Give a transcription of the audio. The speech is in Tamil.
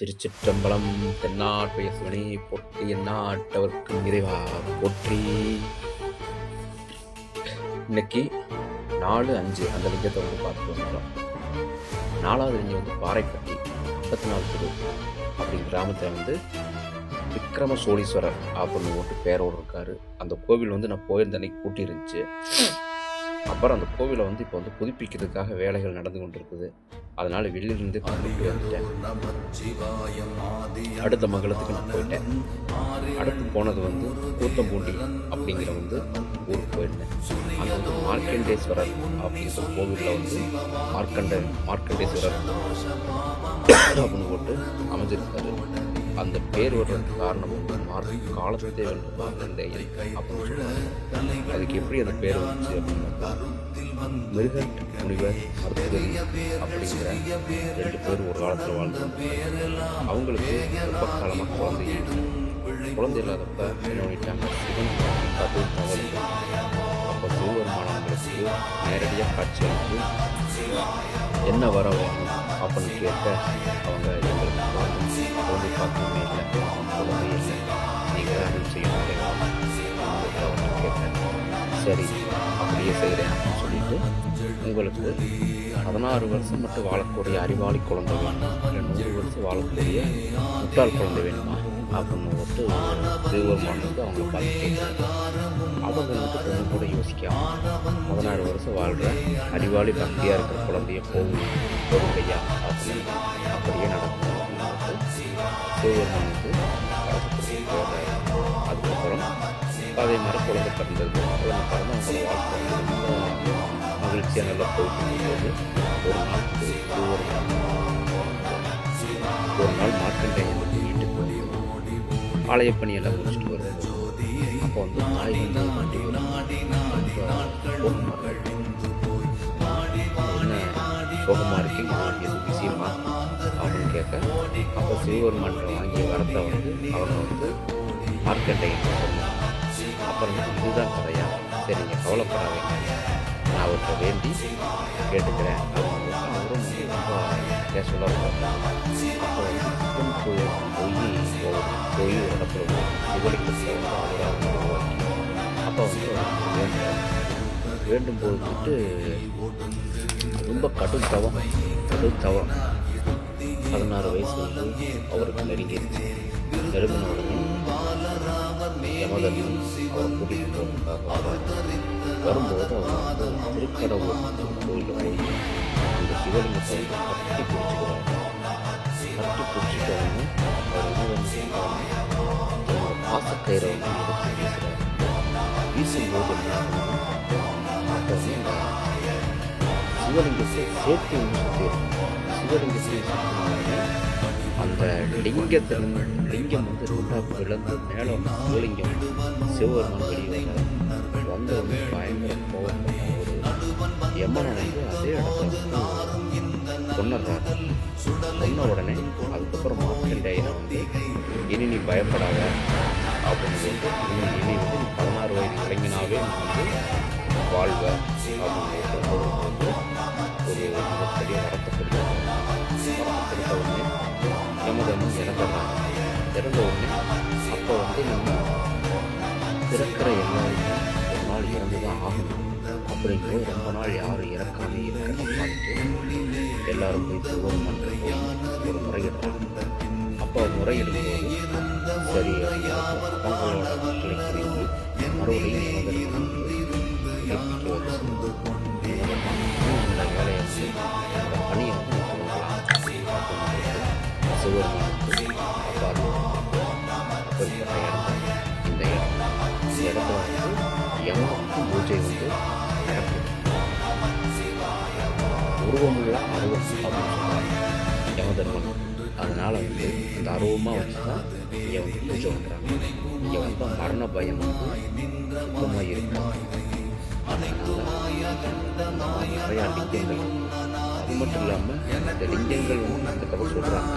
திருச்சிற்றம்பலம் தென்னாட்டுடைய சிவனே போற்றி என்னாட்டவர்க்கு நிறைவா போற்றி. இன்னைக்கு நாலு அஞ்சு அந்த லிங்கத்தை வந்து பார்த்துட்டு நாலாவது லிங்கம் வந்து பாறைப்பட்டி முப்பத்தி நாலு தெரு அப்படிங்கிற கிராமத்தில் வந்து விக்ரம சோழீஸ்வரர் அப்படின்னு ஒரு பேரோடு இருக்காரு. அந்த கோவில் வந்து நான் போயிருந்த அன்னைக்கு கூட்டி இருந்துச்சு. அப்புறம் அந்த கோவிலை வந்து இப்போ வந்து புதுப்பிக்கிறதுக்காக வேலைகள் நடந்து கொண்டிருக்குது. அதனால வெளியிலிருந்து அடுத்த மகளத்துக்கு நான் போயிட்டேன். அடுத்து போனது வந்து கூத்தம்பூண்டி அப்படிங்கிற வந்து ஊருக்கு போயிருந்தேன். அங்கே வந்து மார்க்கண்டேஸ்வரர் அப்படிங்கிற கோவிலில் வந்து மார்க்கண்ட மார்க்கண்டேஸ்வரர் அப்படின்னு போட்டு அமைஞ்சிருக்காரு. அந்த பேர் வர்றதுக்கு காரணம் வந்து மார்க் காலத்தை வென்ற மார்க்கண்டேயன் அப்படின்னு சொல்லுவாங்க அதுக்கு எப்படி அந்த பேர் வந்துச்சு அப்படின்னு மிருகன் முனிவர் மருத்துவரி அப்படிங்கிற ரெண்டு பேர் ஒரு காலத்தில் வாழ்ந்தாங்க அவங்களுக்கு ரொம்ப காலமாக குழந்தை குழந்தை இல்லாதப்ப என்ன பண்ணிட்டாங்க சிவன் கதை தவறு அப்போ சிவபெருமானவங்களுக்கு நேரடியாக காட்சி அளித்து என்ன வர வேணும் அப்படின்னு கேட்ட அவங்க எங்களுக்கு குழந்தை இல்லை குழந்தை இல்லை நீங்கள் அருள் கேட்டேன் சரி அப்படியே செய்கிறேன் அப்படின்னு சொல்லிட்டு உங்களுக்கு பதினாறு வருஷம் மட்டும் வாழக்கூடிய அறிவாளி குழந்தை வேணுமா? இல்லை நூறு வருஷம் வாழக்கூடிய முட்டாள் குழந்தை வேணுமா? அப்படின்னு வந்துட்டு சிவபெருமான் வந்து அவங்க பார்த்துட்டு அவங்க வந்துட்டு கொஞ்சம் கூட யோசிக்காம பதினாறு வருஷம் வாழ்கிற அறிவாளி பக்தியாக இருக்கிற குழந்தைய போகும்? போகுங்கய்யா அப்படின்னு அப்படியே நடக்கும் அப்படின்னு சொல்லிட்டு வந்து அதுக்கப்புறம் அதே மாதிரி குழந்தை பிறந்தது குழந்தை பிறந்து அவங்களோட வாழ்க்கை மகிழ்ச்சியாக நல்லா போயிட்டு இருக்கும்போது ஒரு நாள் வந்து சிவபெருமான் ஒரு நாள். மார்க்கண்டையன் வீட்டுக்கு ஆலய பணியெல்லாம் முடிச்சுட்டு வருது அப்போ வந்து தாய் வந்து மாட்டி என்ன சோகமாக இருக்கீங்க எது விஷயமா? அப்படின்னு கேட்க அப்போ சிறுவர் மன்றம் வாங்கிய வரத்தை வந்து அவங்க வந்து மார்க்கெட்டை அப்புறம் இதுதான் கதையா? சரி நீங்கள் கவலைப்படாதீங்க. நான் அவர்கிட்ட வேண்டி கேட்டுக்கிறேன். அவரும் ரொம்ப கேஷுவலாக அப்போ கோயில் போய் போய் போய் அவராக அப்போ வந்து வேண்டும் போது ரொம்ப கடும் தவம் கடும் தவம். பதினாறு வயசு வந்து அவருக்கு நெருங்கிருச்சு நெருங்கின உடனே யமதர்மன் அவர் கூட்டிகிட்டு போகிறதுக்காக வரும்போது அவர் வந்து திருக்கடவுள் கோயிலில் போய் அந்த சிவலிங்கத்தை கட்டி பிடிச்சிக்கிறார். கட்டி பிடிச்சிட்ட உடனே அவர் என்ன வந்து பாசக்கயிறை வந்து எடுத்து வீசும்போது சிவலிங்கத்தை சேர்த்து சிவலிங்கத்தை அந்த லிங்கத்திலிருந்து லிங்கம் வந்து ரெண்டாக விழுந்து மேலே வந்து சிவலிங்கம் சிவபெருமான் வெளியே வந்த வந்து பயங்கர கோவப்பட்ட ஒரு யமனை வந்து அதே இடத்துல வந்து கொண்டுடுறாரு கொன்ன உடனே அதுக்கப்புறம் மார்க்கண்டேயனை வந்து இனி நீ பயப்படாத அப்படின்னு சொல்லிட்டு இனி வந்து நீ பதினாறு வயது இறங்கினாவே வந்து வாழ்வ அப்படின்னு சொல்லிட்டு ஒரு மிகப்பெரிய வரத்தை வரத்தை அப்படிங்கும்போது ரொம்ப நாள் யாரும் இறக்காமல் இருக்கிறத பார்த்துட்டு எல்லாரும் போய் சிவபெருமான் போய் ஒரு முறையிடுறாங்க அப்போ முறையிடும்போது சரி அவங்களோட மக்களை புரிந்து மறுபடியும் இந்த பணியை இடம் இந்த இடம் இந்த இடத்துல வந்து பூஜை வந்து உருவமுள்ள அருவம் அப்படின்னு சொல்லுவாங்க யமதர்மன் அதனால வந்து அந்த அருவமாக வச்சு தான் இங்கே வந்து பூஜை பண்ணுறாங்க இங்கே வந்து மரண பயம் வந்து சுத்தமாக இருக்கும். அதனால நிறையா லிங்கங்கள் அது மட்டும் இல்லாமல் இந்த லிங்கங்கள் வந்து அந்த கதை சொல்கிறாங்க